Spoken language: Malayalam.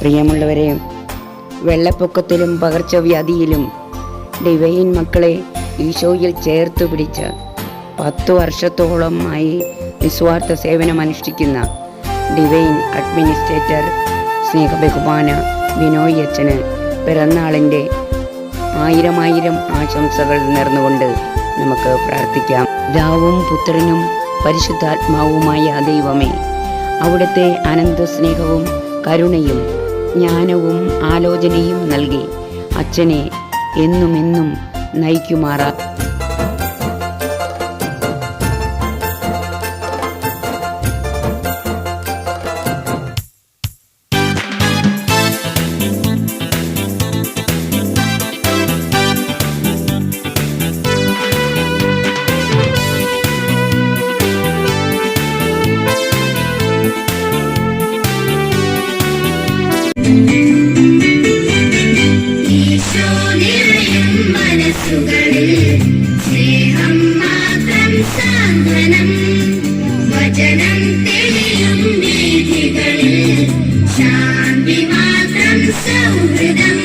പ്രിയമുള്ളവരെ വെള്ളപ്പൊക്കത്തിലും പകർച്ചവ്യാധിയിലും ഡിവൈൻ മക്കളെ ഈശോയിൽ ചേർത്ത് പിടിച്ച് പത്തു വർഷത്തോളമായി നിസ്വാർത്ഥ സേവനം അനുഷ്ഠിക്കുന്ന ഡിവൈൻ അഡ്മിനിസ്ട്രേറ്റർ സ്നേഹബഹുമാന ബിനോയ് അച്ഛന് പിറന്നാളിന്റെ ആയിരം ആയിരം ആശംസകൾ നേർന്നുകൊണ്ട് നമുക്ക് പ്രാർത്ഥിക്കാം. രാവും പുത്രനും പരിശുദ്ധാത്മാവുമായ ദൈവമേ അവിടുത്തെ അനന്ത സ്നേഹവും കരുണയും ജ്ഞാനവും ആലോചനയും നൽകി. അച്ഛനെ എന്നും എന്നും നയിക്കുമാറാ മനസ്സുകളിൽ സ്നേഹം മാത്രം സാന്ത്വനം വചനം തെളിയും വീഥികളിൽ ശാന്തി മാത്രം സൗഹൃദം.